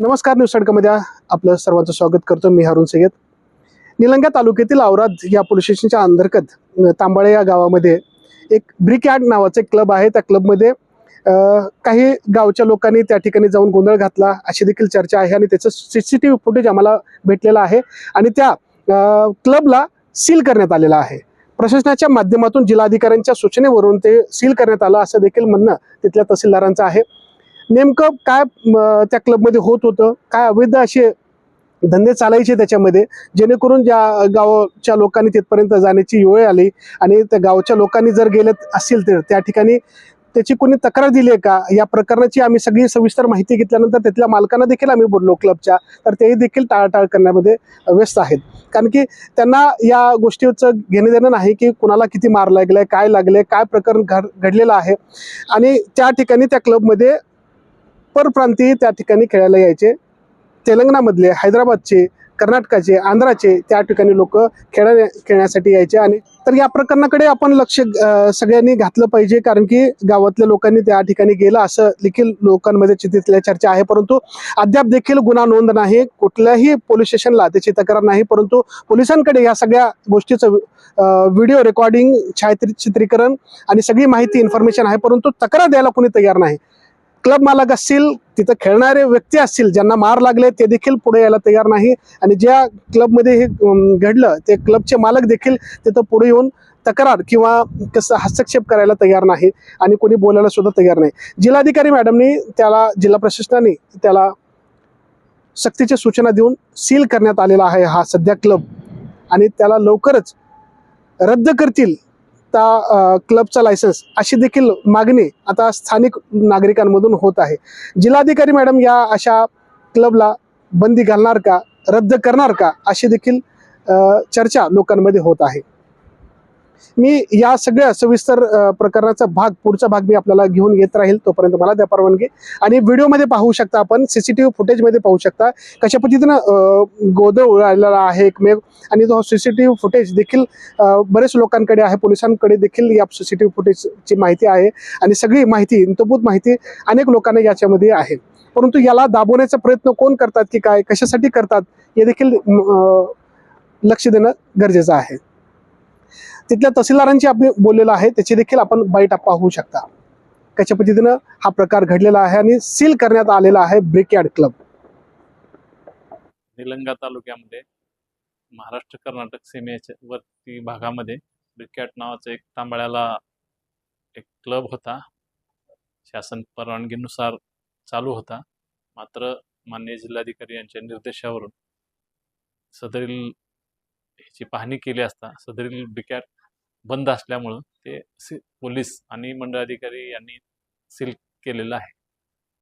नमस्कार न्यूज सडकामध्ये आपलं सर्वांचं स्वागत करतो. मी हरुण सय्यद. निलंगा तालुक्यातील औराद या पोलीस स्टेशनच्या अंतर्गत तांबाळे या गावामध्ये एक ब्रिक यार्ड नावाचा एक क्लब आहे. त्या क्लबमध्ये काही गावच्या लोकांनी त्या ठिकाणी जाऊन गोंधळ घातला अशी देखील चर्चा आहे आणि त्याचं C C T V footage आम्हाला भेटलेलं आहे आणि त्या क्लबला सील करण्यात आलेला आहे. प्रशासनाच्या माध्यमातून जिल्हाधिकाऱ्यांच्या सूचनेवरून ते सील करण्यात आलं असं देखील म्हणणं तिथल्या तहसीलदारांचं आहे. नेमकं काय त्या क्लबमध्ये होत होतं? काय अवैध असे धंदे चालायचे त्याच्यामध्ये? जेणेकरून ज्या गावच्या लोकांनी तिथपर्यंत जाण्याची वेळ आली आणि त्या गावच्या लोकांनी जर गेले असतील तर त्या ठिकाणी त्याची कोणी तक्रार दिली आहे का? या प्रकरणाची आम्ही सगळी सविस्तर माहिती घेतल्यानंतर तिथल्या मालकांना देखील आम्ही बोललो क्लबच्या. तर तेही देखील टाळाटाळ करण्यामध्ये व्यस्त आहेत. कारण की त्यांना या गोष्टीचं घेणं देणं नाही की कुणाला किती मार लागलाय काय लागलंय काय प्रकरण घड घडलेलं आहे. आणि त्या ठिकाणी त्या क्लबमध्ये परप्रांतीय त्या ठिकाणी खेळायला यायचे. तेलंगणामधले हैदराबादचे कर्नाटकाचे आंध्राचे त्या ठिकाणी लोक खेळा खेळण्यासाठी यायचे. आणि तर या प्रकरणाकडे आपण लक्ष सगळ्यांनी घातलं पाहिजे. कारण की गावातल्या लोकांनी त्या ठिकाणी गेलं असं देखील लोकांमध्ये तिथल्या चर्चा आहे. परंतु अद्याप देखील गुन्हा नोंद नाही. कुठल्याही पोलीस स्टेशनला त्याची तक्रार नाही. परंतु पोलिसांकडे या सगळ्या गोष्टीचं व्हिडिओ रेकॉर्डिंग छायाचित्रीकरण आणि सगळी माहिती इन्फॉर्मेशन आहे. परंतु तक्रार द्यायला कोणी तयार नाही. क्लब मालक असतील तिथं खेळणारे व्यक्ती असतील ज्यांना मार लागले ते देखील पुढे यायला तयार नाही. आणि ज्या क्लबमध्ये हे घडलं ते क्लबचे मालक देखील तिथं पुढे येऊन तक्रार किंवा कसं हस्तक्षेप करायला तयार नाही आणि कोणी बोलायला सुद्धा तयार नाही. जिल्हाधिकारी मॅडमनी त्याला जिल्हा प्रशासनाने त्याला सक्तीच्या सूचना देऊन सील करण्यात आलेला आहे हा सध्या क्लब. आणि त्याला लवकरच रद्द करतील आता क्लबचा लायसन्स अशी देखील मागणी आता स्थानिक नागरिकांमधून होत आहे. जिल्हाधिकारी मॅडम या अशा क्लबला बंदी घालणार का रद्द करणार का अशी देखील चर्चा लोकांमध्ये होत आहे. मी या सगळ्या सविस्तर प्रकरणाचा भाग पुढचा भाग मी आपल्याला घेऊन येत राहील तोपर्यंत मला त्या परवानगी. आणि व्हिडिओमध्ये पाहू शकता आपण सीसीटीव्ही फुटेजमध्ये पाहू शकता कशा पद्धतीनं अ, गोंधळ उडालेला आहे एकमेव. आणि तो सीसीटीव्ही फुटेज देखील बरेच लोकांकडे आहे पोलिसांकडे देखील या सीसीटीव्ही फुटेजची माहिती आहे. आणि सगळी माहिती इंतभूत माहिती अनेक लोकांना याच्यामध्ये आहे. परंतु याला दाबवण्याचा प्रयत्न कोण करतात की काय कशासाठी करतात हे देखील लक्ष देणं गरजेचं आहे. तिथल्या तहसीलदारांची आपण बोललेलं आहे. त्याची देखील आपण बाईट पाहू शकता. कशा पद्धतीनं हा प्रकार घडलेला आहे आणि सील करण्यात आलेला आहे ब्रिकयार्ड क्लब निलंगा तालुक्यामध्ये महाराष्ट्र कर्नाटक सीमेच्या वरती भागामध्ये ब्रिकॅट नावाचा एक तांबळ्याला एक क्लब होता. शासन परवानगीनुसार चालू होता. मात्र मान्य जिल्हाधिकारी यांच्या निर्देशावरून सदरील ह्याची पाहणी केली असता सदरील ब्रिकॅट बंद असल्यामुळं ते सी पोलीस आणि मंडळ अधिकारी यांनी सील केलेलं आहे.